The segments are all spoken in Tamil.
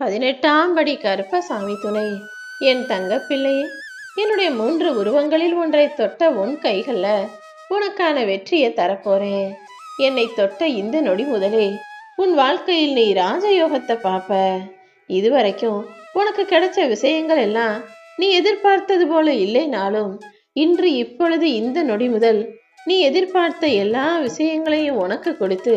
பதினெட்டாம் படி கருப்பசாமி துணை. என் தங்க பிள்ளையே என்னுடைய மூன்று உருவங்களில் ஒன்றை தொட்ட உன் கைகள்ல உனக்கான வெற்றியை தரப்போறேன். என்னை தொட்ட இந்த நொடி முதலே உன் வாழ்க்கையில் நீ ராஜயோகத்தை பார்ப்ப. இதுவரைக்கும் உனக்கு கிடைச்ச விஷயங்கள் எல்லாம் நீ எதிர்பார்த்தது போல இல்லைனாலும் இன்று இப்பொழுது இந்த நொடி முதல் நீ எதிர்பார்த்த எல்லா விஷயங்களையும் உனக்கு கொடுத்து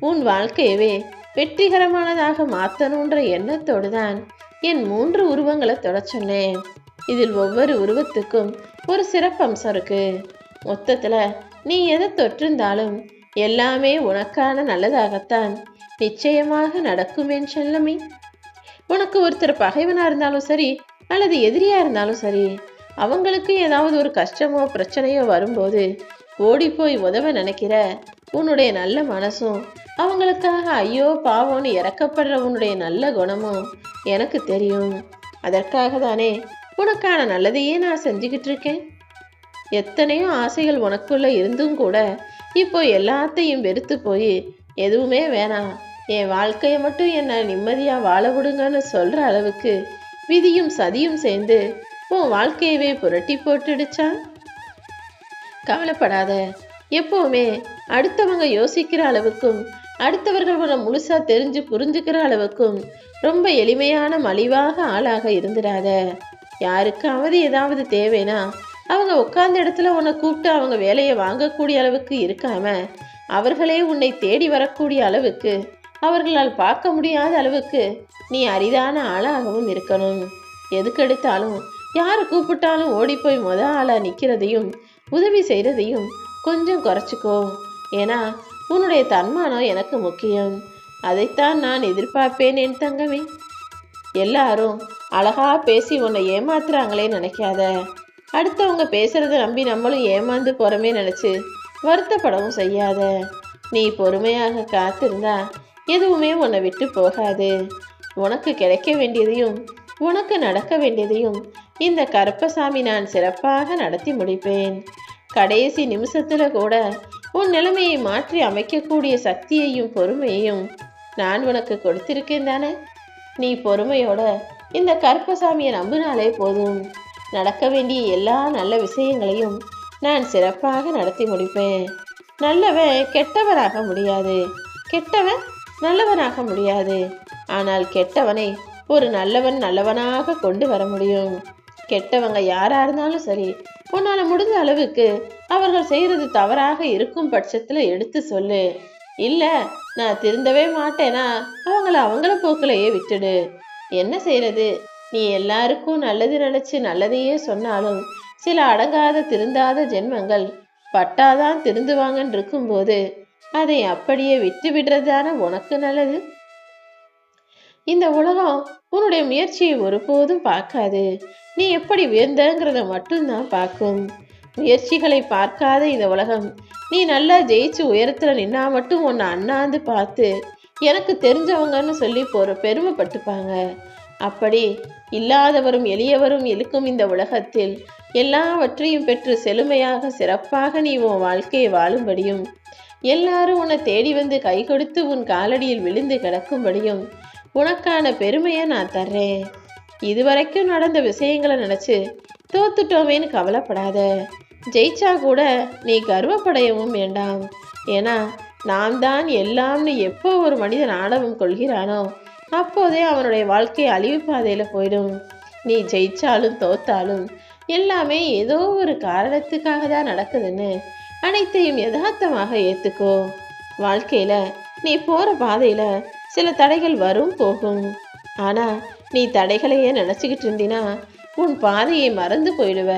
உன் வாழ்க்கையவே வெற்றிகரமானதாக மாற்றணுன்ற எண்ணத்தோடு தான் என் மூன்று உருவங்களை தொட சொன்னேன். இதில் ஒவ்வொரு உருவத்துக்கும் ஒரு சிறப்பம்சம் இருக்கு. மொத்தத்தில் நீ எதை தொற்றிருந்தாலும் எல்லாமே உனக்கான நல்லதாகத்தான் நிச்சயமாக நடக்கும் என் செல்லமே. உனக்கு ஒருத்தர் பகைவனாக இருந்தாலும் சரி அல்லது எதிரியாக இருந்தாலும் சரி அவங்களுக்கு ஏதாவது ஒரு கஷ்டமோ பிரச்சனையோ வரும்போது ஓடி போய் உதவ நினைக்கிற உன்னுடைய நல்ல மனசும் அவங்களுக்காக ஐயோ பாவம்னு இறக்கப்படுற உன்னுடைய நல்ல குணமும் எனக்கு தெரியும். அதற்காக தானே உனக்கான நல்லதையே நான் செஞ்சுக்கிட்டு இருக்கேன். எத்தனையோ ஆசைகள் உனக்குள்ள இருந்தும் கூட இப்போ எல்லாத்தையும் வெறுத்து போய் எதுவுமே வேணாம். என் வாழ்க்கையை மட்டும் என்னை நிம்மதியாக வாழ விடுங்கன்னு சொல்கிற அளவுக்கு விதியும் சதியும் சேர்ந்து உன் வாழ்க்கையவே புரட்டி போட்டுடுச்சா? கவலைப்படாத. எப்போவுமே அடுத்தவங்க யோசிக்கிற அளவுக்கும் அடுத்தவர்கள் உன்னை முழுசா தெரிஞ்சு புரிஞ்சுக்கிற அளவுக்கும் ரொம்ப எளிமையான மலிவாக ஆளாக இருந்துடாத யாருக்காவது ஏதாவது தேவைன்னா அவங்க உட்கார்ந்த இடத்துல உன்னை கூப்பிட்டு அவங்க வேலையை வாங்கக்கூடிய அளவுக்கு இருக்காம அவர்களே உன்னை தேடி வரக்கூடிய அளவுக்கு அவர்களால் பார்க்க முடியாத அளவுக்கு நீ அரிதான ஆளாகவும் இருக்கணும். எதுக்கெடுத்தாலும் யார் கூப்பிட்டாலும் ஓடி போய் ஆளாக நிற்கிறதையும் உதவி செய்கிறதையும் கொஞ்சம் குறைச்சிக்கோ. ஏன்னா உன்னுடைய தன்மானம் எனக்கு முக்கியம். அதைத்தான் நான் எதிர்பார்ப்பேன் என் தங்கமே. எல்லாரும் அழகா பேசி உன்னை ஏமாத்துறாங்களே நினைக்காத. அடுத்தவங்க பேசுறத நம்பி நம்மளும் ஏமாந்து போறமே நினைச்சு வருத்தப்படவும் செய்யாத. நீ பொறுமையாக காத்திருந்தா எதுவுமே உன்னை விட்டு போகாது. உனக்கு கிடைக்க வேண்டியதையும் உனக்கு நடக்க வேண்டியதையும் இந்த கருப்பசாமி நான் சிறப்பாக நடத்தி முடிப்பேன். கடைசி நிமிஷத்தில் கூட உன் நிலைமையை மாற்றி அமைக்கக்கூடிய சக்தியையும் பொறுமையையும் நான் உனக்கு கொடுத்திருக்கேன் தானே? நீ பொறுமையோட இந்த கருப்பசாமியை நம்பினாலே போதும். நடக்க வேண்டிய எல்லா நல்ல விஷயங்களையும் நான் சிறப்பாக நடத்தி முடிப்பேன். நல்லவன் கெட்டவனாக முடியாது. கெட்டவன் நல்லவனாக முடியாது. ஆனால் கெட்டவனை ஒரு நல்லவன் நல்லவனாக கொண்டு வர முடியும். கெட்டவங்க யாரா இருந்தாலும் சரி உன்னால முடிஞ்ச அளவுக்கு அவர்கள் செய்யறது தவறாக இருக்கும் பட்சத்துல எடுத்து சொல்லு. இல்ல நான் திருந்தவே மாட்டேனா? அவங்கள அவங்கள போக்கிலேயே விட்டுடு. என்ன செய்யறது நீ எல்லாருக்கும் நல்லது நினைச்சு நல்லதையே சொன்னாலும் சில அடங்காத திருந்தாத ஜென்மங்கள் பட்டாதான் திருந்துவாங்கன்னு இருக்கும்போது அதை அப்படியே விட்டு விடுறதான உனக்கு நல்லது? இந்த உலகம் உன்னுடைய முயற்சியை ஒருபோதும் பார்க்காது. நீ எப்படி உயர்ந்தங்கிறத மட்டும்தான் பார்க்கும். முயற்சிகளை பார்க்காத இந்த உலகம். நீ நல்லா ஜெயிச்சு உயரத்தில் நின்னா மட்டும் உன்னை அண்ணாந்து பார்த்து எனக்கு தெரிஞ்சவங்கன்னு சொல்லி போகிற பெருமைப்பட்டுப்பாங்க. அப்படி இல்லாதவரும் எளியவரும் இழுக்கும் இந்த உலகத்தில் எல்லாவற்றையும் பெற்று செழுமையாக சிறப்பாக நீ உன் வாழ்க்கையை வாழும்படியும் எல்லாரும் உன்னை தேடி வந்து கை கொடுத்து உன் காலடியில் விழுந்து கிடக்கும்படியும் உனக்கான பெருமையை நான் தர்றேன். இதுவரைக்கும் நடந்த விஷயங்களை நினச்சி தோத்துட்டோமேன்னு கவலைப்படாத. ஜெயிச்சா கூட நீ கர்வப்படையவும் வேண்டாம். ஏன்னா நாம் தான் எல்லாம்னு எப்போ ஒரு மனிதன் ஆணவம் கொள்கிறானோ அப்போதே அவனுடைய வாழ்க்கை அழிவு பாதையில் போயிடும். நீ ஜெயிச்சாலும் தோத்தாலும் எல்லாமே ஏதோ ஒரு காரணத்துக்காக தான் நடக்குதுன்னு அனைத்தையும் யதார்த்தமாக ஏற்றுக்கோ வாழ்க்கையில் நீ போகிற பாதையில் சில தடைகள் வரும் போகும். ஆனால் நீ தடைகளையே நினச்சிக்கிட்டு இருந்தினா உன் பாதையை மறந்து போயிடுவ.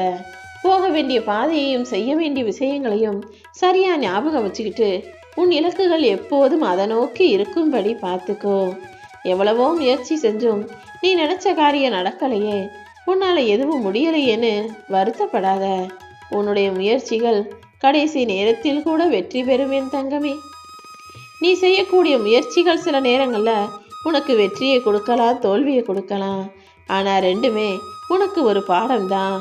போக வேண்டிய பாதையையும் செய்ய வேண்டிய விஷயங்களையும் சரியா ஞாபகம் வச்சுக்கிட்டு உன் இலக்குகள் எப்போதும் அதை நோக்கி இருக்கும்படி பார்த்துக்கோ. எவ்வளவோ முயற்சி செஞ்சும் நீ நினைச்ச காரியம் நடக்கலையே. உன்னால எதுவும் முடியலையேன்னு வருத்தப்படாத. உன்னுடைய முயற்சிகள் கடைசி நேரத்தில் கூட வெற்றி பெறும் என் தங்கமே. நீ செய்யக்கூடிய முயற்சிகள் சில நேரங்களில் உனக்கு வெற்றியை கொடுக்கலாம் தோல்வியை கொடுக்கலாம். ஆனால் ரெண்டுமே உனக்கு ஒரு பாடம்தான்.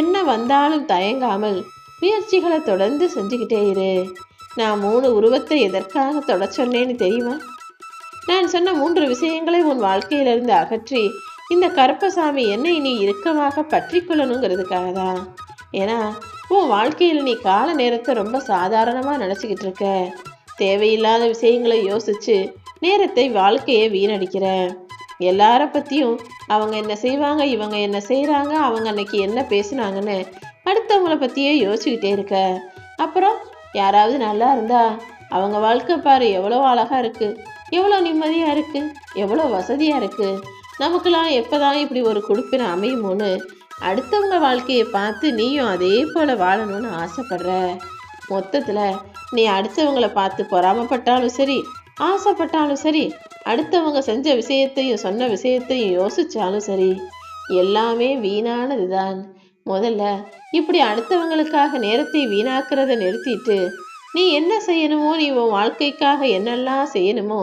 என்ன வந்தாலும் தயங்காமல் முயற்சிகளை தொடர்ந்து செஞ்சுக்கிட்டே இரு. நான் மூணு உருவத்தை எதற்காக தொட சொன்னேன்னு தெரியுமா? நான் சொன்ன மூன்று விஷயங்களை உன் வாழ்க்கையிலிருந்து அகற்றி இந்த கருப்பசாமி என்னை நீ இறுக்கமாக பற்றி கொள்ளணுங்கிறதுக்காக தான் ஏன்னா உன் வாழ்க்கையில் நீ கால நேரத்தை ரொம்ப சாதாரணமாக நினச்சிக்கிட்டு இருக்க. தேவையில்லாத விஷயங்களை யோசிச்சு நேரத்தை வாழ்க்கையை வீணடிக்கிற. எல்லார பற்றியும் அவங்க என்ன செய்வாங்க இவங்க என்ன செய்கிறாங்க அவங்க அன்னைக்கு என்ன பேசுனாங்கன்னு அடுத்தவங்கள பற்றியே யோசிச்சுக்கிட்டே இருக்க. அப்புறம் யாராவது நல்லா இருந்தா அவங்க வாழ்க்கை பாரு எவ்வளோ அழகாக இருக்குது எவ்வளோ நிம்மதியாக இருக்குது எவ்வளோ வசதியாக இருக்குது நமக்கெல்லாம் எப்பதான் இப்படி ஒரு குடுப்பின அமையுமோன்னு அடுத்தவங்க வாழ்க்கையை பார்த்து நீயும் அதே போல் வாழணும்னு ஆசைப்படுற. மொத்தத்தில் நீ அடுத்தவங்கள பார்த்து பொறாமப்பட்டாலும் சரி ஆசைப்பட்டாலும் சரி அடுத்தவங்க செஞ்ச விஷயத்தையும் சொன்ன விஷயத்தையும் யோசிச்சாலும் சரி எல்லாமே வீணானதுதான். முதல்ல இப்படி அடுத்தவங்களுக்காக நேரத்தை வீணாக்குறத நிறுத்திட்டு நீ என்ன செய்யணுமோ நீ உன் வாழ்க்கைக்காக என்னெல்லாம் செய்யணுமோ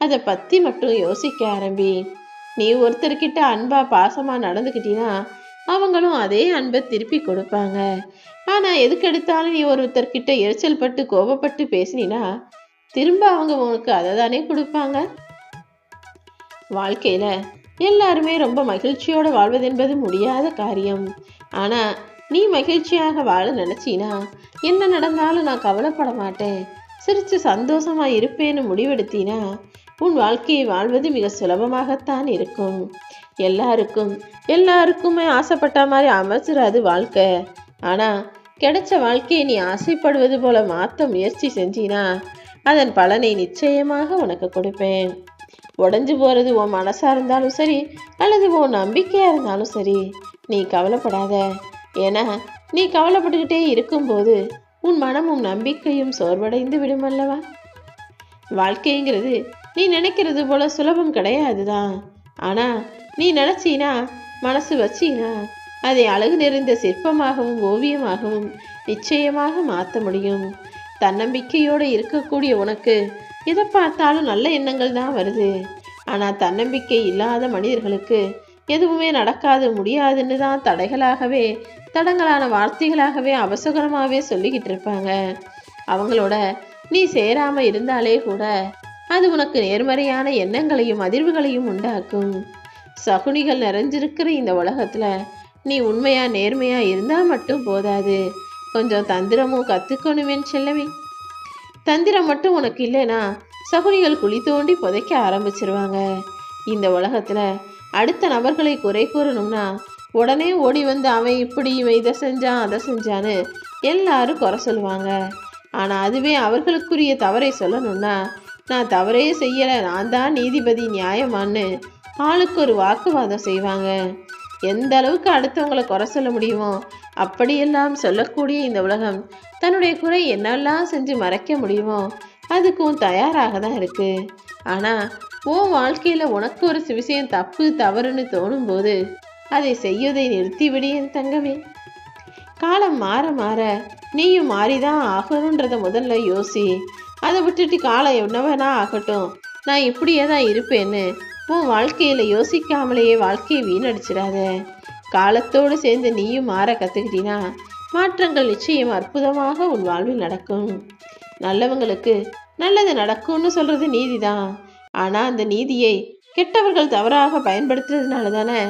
அதை பத்தி மட்டும் யோசிக்க ஆரம்பி. நீ ஒருத்தர்கிட்ட அன்பா பாசமா நடந்துக்கிட்டீன்னா அவங்களும் அதே அன்பை திருப்பி கொடுப்பாங்க. ஆனால் எதுக்கெடுத்தாலும் நீ ஒருத்தர்கிட்ட எரிச்சல் பட்டு கோபப்பட்டு பேசினா திரும்ப அவங்க உனக்கு அதை தானே கொடுப்பாங்க? வாழ்க்கையில் எல்லாருமே ரொம்ப மகிழ்ச்சியோடு வாழ்வதென்பது முடியாத காரியம். ஆனால் நீ மகிழ்ச்சியாக வாழ நினச்சினா என்ன நடந்தாலும் நான் கவலைப்பட மாட்டேன். சிரிச்சு சந்தோஷமாக இருப்பேன்னு முடிவெடுத்தினா உன் வாழ்க்கையை வாழ்வது மிக சுலபமாகத்தான் இருக்கும். எல்லாருக்கும் எல்லாருக்குமே ஆசைப்பட்ட மாதிரி அமைச்சிடாது வாழ்க்கை. ஆனால் கிடைச்ச வாழ்க்கையை நீ ஆசைப்படுவது போல மாற்ற முயற்சி செஞ்சினா அதன் பலனை நிச்சயமாக உனக்கு கொடுப்பேன். உடஞ்சு போகிறது உன் மனசாக இருந்தாலும் சரி அல்லது உன் நம்பிக்கையாக இருந்தாலும் சரி நீ கவலைப்படாத. ஏன்னா நீ கவலைப்பட்டுக்கிட்டே இருக்கும்போது உன் மனமும் நம்பிக்கையும் சோர்வடைந்து விடும் அல்லவா? வாழ்க்கைங்கிறது நீ நினைக்கிறது போல சுலபம் கிடையாது தான் ஆனால் நீ நினைச்சீனா? மனசு வச்சீனா? அதை அழகு நிறைந்த சிற்பமாகவும் ஓவியமாகவும் நிச்சயமாக மாற்ற முடியும். தன்னம்பிக்கையோடு இருக்கக்கூடிய உனக்கு எதை பார்த்தாலும் நல்ல எண்ணங்கள் தான் வருது. ஆனால் தன்னம்பிக்கை இல்லாத மனிதர்களுக்கு எதுவுமே நடக்காது முடியாதுன்னு தான் தடைகளாகவே தடங்களான வார்த்தைகளாகவே அவசகரமாகவே சொல்லிக்கிட்டு இருப்பாங்க. அவங்களோட நீ சேராமல் இருந்தாலே கூட அது உனக்கு நேர்மறையான எண்ணங்களையும் அதிர்வுகளையும் உண்டாக்கும். சகுனிகள் நிறைஞ்சிருக்கிற இந்த உலகத்தில் நீ உண்மையாக நேர்மையாக இருந்தால் மட்டும் போதாது. கொஞ்சம் தந்திரமும் கற்றுக்கணுமேன்னு செல்லவி. தந்திரம் மட்டும் உனக்கு இல்லைன்னா சகுனிகள் குழி தோண்டி புதைக்க ஆரம்பிச்சிருவாங்க. இந்த உலகத்தில் அடுத்த நபர்களை குறை கூறணும்னா உடனே ஓடி வந்து அவன் இப்படி இவன் இதை செஞ்சான் அதை செஞ்சான்னு எல்லாரும் குறை சொல்லுவாங்க. ஆனால் அதுவே அவர்களுக்குரிய தவறை சொல்லணும்னா நான் தவறே செய்யலை நான் தான் நீதிபதி நியாயமான்னு ஆளுக்கு ஒரு வாக்குவாதம் செய்வாங்க. எந்த அளவுக்கு அடுத்தவங்களை குறை சொல்ல முடியுமோ அப்படியெல்லாம் சொல்லக்கூடிய இந்த உலகம் தன்னுடைய குறை என்னெல்லாம் செஞ்சு மறைக்க முடியுமோ அதுக்கும் தயாராக தான் இருக்கு. ஆனால் உன் வாழ்க்கையில் உனக்கு ஒரு விஷயம் தப்பு தவறுன்னு தோணும்போது அதை செய்வதை நிறுத்திவிடு என் தங்கமே. காலம் மாற மாற நீயும் மாறிதான் ஆகணுன்றத முதல்ல யோசி. அதை விட்டுட்டு காலம் என்னவனா ஆகட்டும். நான் இப்படியே தான் இருப்பேன்னு உன் வாழ்க்கையில் யோசிக்காமலேயே வாழ்க்கையை வீணடிச்சிடாத. காலத்தோடு சேர்ந்து நீயும் மாற கற்றுக்கிட்டினா மாற்றங்கள் நிச்சயம் அற்புதமாக உன் வாழ்வில் நடக்கும். நல்லவங்களுக்கு நல்லது நடக்கும்னு சொல்கிறது நீதிதான். ஆனால் அந்த நீதியை கெட்டவர்கள் தவறாக பயன்படுத்துறதுனால தானே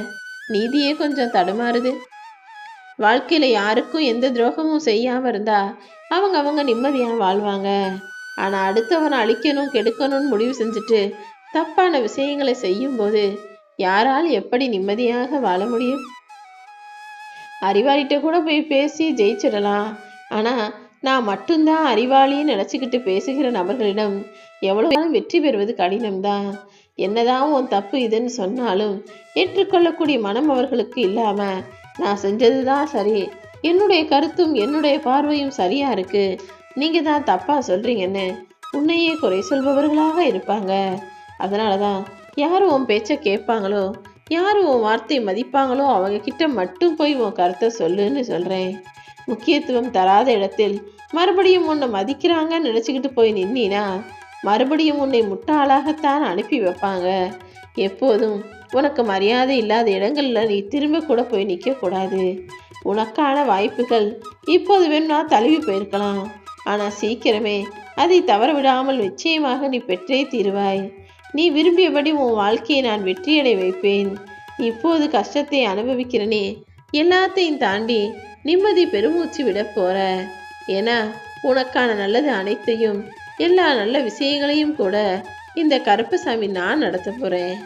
நீதியே கொஞ்சம் தடுமாறுது. வாழ்க்கையில் யாருக்கும் எந்த துரோகமும் செய்யாமல் இருந்தா அவங்க அவங்க நிம்மதியாக வாழ்வாங்க. ஆனால் அடுத்தவனை அழிக்கணும் கெடுக்கணும்னு முடிவு செஞ்சுட்டு தப்பான விஷயங்களை செய்யும்போது யாரால் எப்படி நிம்மதியாக வாழ முடியும்? அறிவாளிகிட்ட கூட போய் பேசி ஜெயிச்சிடலாம். ஆனா நான் மட்டும்தான் அறிவாளின்னு நினச்சிக்கிட்டு பேசுகிற நபர்களிடம் எவ்வளவு வெற்றி பெறுவது கடினம்தான். என்னதான் உன் தப்பு இதுன்னு சொன்னாலும் ஏற்றுக்கொள்ளக்கூடிய மனம் அவர்களுக்கு இல்லாம நான் செஞ்சது தான் சரி. என்னுடைய கருத்தும் என்னுடைய பார்வையும் சரியா இருக்கு. நீங்க தான் தப்பா சொல்றீங்கன்னு உன்னையே குறை சொல்பவர்களாக இருப்பாங்க. அதனாலதான் யார் உன் பேச்சை கேட்பாங்களோ யார் உன் வார்த்தை மதிப்பாங்களோ அவங்க கிட்ட மட்டும் போய் உன் கருத்தை சொல்லுன்னு சொல்கிறேன் முக்கியத்துவம் தராத இடத்தில் மறுபடியும் உன்னை மதிக்கிறாங்கன்னு நினச்சிக்கிட்டு போய் நின்னா மறுபடியும் உன்னை முட்டாளாகத்தான் அனுப்பி வைப்பாங்க. எப்போதும் உனக்கு மரியாதை இல்லாத இடங்களில் நீ திரும்ப கூட போய் நிற்கக்கூடாது உனக்கான வாய்ப்புகள் இப்போது வேணும்னா தழுவி போயிருக்கலாம். ஆனால் சீக்கிரமே அதை தவற விடாமல் நிச்சயமாக நீ பெற்றே தீருவாய். நீ விரும்பியபடி உன் வாழ்க்கையை நான் வெற்றியடை வைப்பேன். இப்போது கஷ்டத்தை அனுபவிக்கிறனே. எல்லாத்தையும் தாண்டி நிம்மதி பெருமூச்சு விட போற. ஏன்னா உனக்கான நல்லது அனைத்தையும் எல்லா நல்ல விஷயங்களையும் கூட இந்த கருப்பசாமி நான் நடத்த போறேன்.